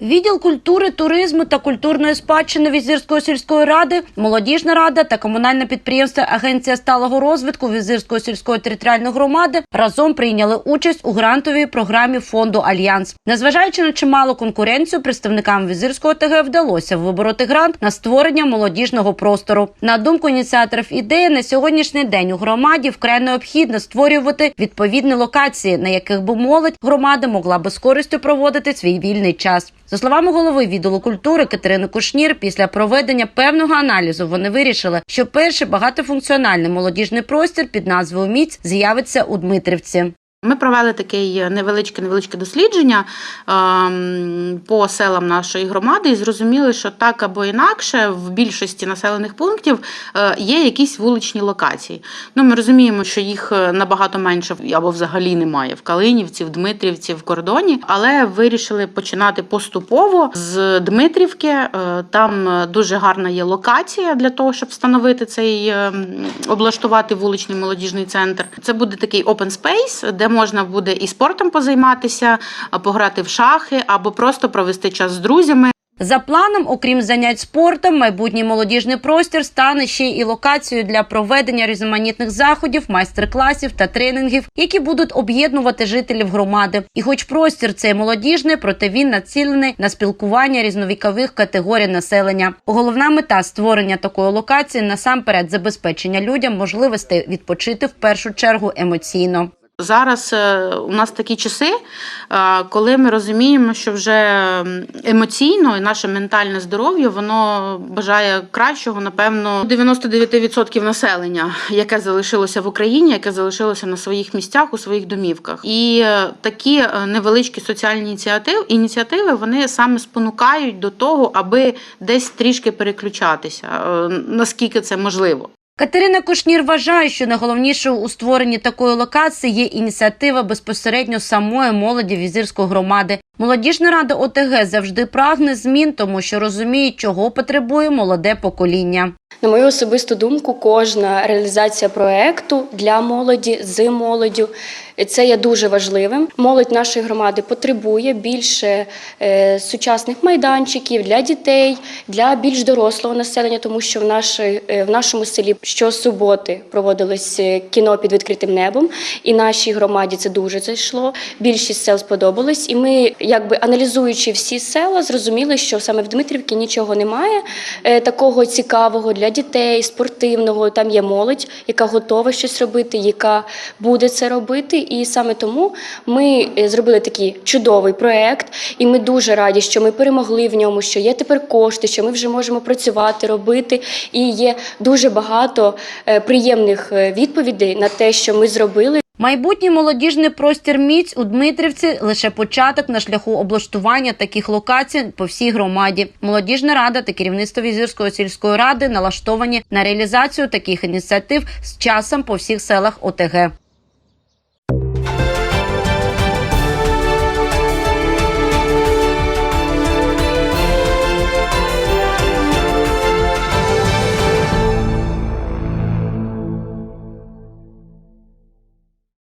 Відділ культури, туризму та культурної спадщини Візирської сільської ради, молодіжна рада та комунальне підприємство Агенція сталого розвитку Візирської сільської територіальної громади разом прийняли участь у грантовій програмі фонду Альянс. Незважаючи на чималу конкуренцію, представникам Візирського ТГ вдалося вибороти грант на створення молодіжного простору. На думку ініціаторів ідеї, на сьогоднішній день у громаді вкрай необхідно створювати відповідні локації, на яких би молодь громади могла би з користю проводити свій вільний час. За словами голови відділу культури Катерини Кушнір, після проведення певного аналізу вони вирішили, що перший багатофункціональний молодіжний простір під назвою Міць з'явиться у Дмитрівці. Ми провели таке невеличке невеличке дослідження ем, по селам нашої громади і зрозуміли, що так або інакше в більшості населених пунктів е, є якісь вуличні локації. Ну, ми розуміємо, що їх е, набагато менше або взагалі немає в Калинівці, в Дмитрівці, в кордоні, але вирішили починати поступово з Дмитрівки. Е, Там е, дуже гарна є локація для того, щоб встановити цей е, облаштувати вуличний молодіжний центр. Це буде такий open space, де можна буде і спортом позайматися, пограти в шахи або просто провести час з друзями. За планом, окрім занять спортом, майбутній молодіжний простір стане ще і локацією для проведення різноманітних заходів, майстер-класів та тренінгів, які будуть об'єднувати жителів громади. І, хоч простір цей молодіжний, проте він націлений на спілкування різновікових категорій населення. Головна мета створення такої локації насамперед забезпечення людям можливостей відпочити в першу чергу емоційно. Зараз е, у нас такі часи, е, коли ми розуміємо, що вже емоційно і наше ментальне здоров'я воно бажає кращого, напевно, 99% населення, яке залишилося в Україні, яке залишилося на своїх місцях у своїх домівках. І е, такі невеличкі соціальні ініціативи, ініціативи вони саме спонукають до того, аби десь трішки переключатися, наскільки це можливо. Катерина Кушнір вважає, що найголовнішою у створенні такої локації є ініціатива безпосередньо самої молоді візирської громади. Молодіжна рада ОТГ завжди прагне змін, тому що розуміє, чого потребує молоде покоління. На мою особисту думку, кожна реалізація проекту для молоді з молоддю це є дуже важливим. Молодь нашої громади потребує більше е, сучасних майданчиків для дітей, для більш дорослого населення, тому що в, нашій, е, в нашому селі щосуботи проводилось е, кіно під відкритим небом, і нашій громаді це дуже зайшло. Більшість сел сподобалось, і ми, якби аналізуючи всі села, зрозуміли, що саме в Дмитрівці нічого немає е, такого цікавого для дітей, спортивного. Там є молодь, яка готова щось робити, яка буде це робити. І саме тому ми е, зробили такий чудовий проект, і ми дуже раді, що ми перемогли в ньому, що є тепер кошти, що ми вже можемо працювати, робити. І є дуже багато е, приємних е, відповідей на те, що ми зробили. Майбутній молодіжний простір міць у Дмитрівці лише початок на шляху облаштування таких локацій по всій громаді. Молодіжна рада та керівництво Візирської сільської ради налаштовані на реалізацію таких ініціатив з часом по всіх селах ОТГ.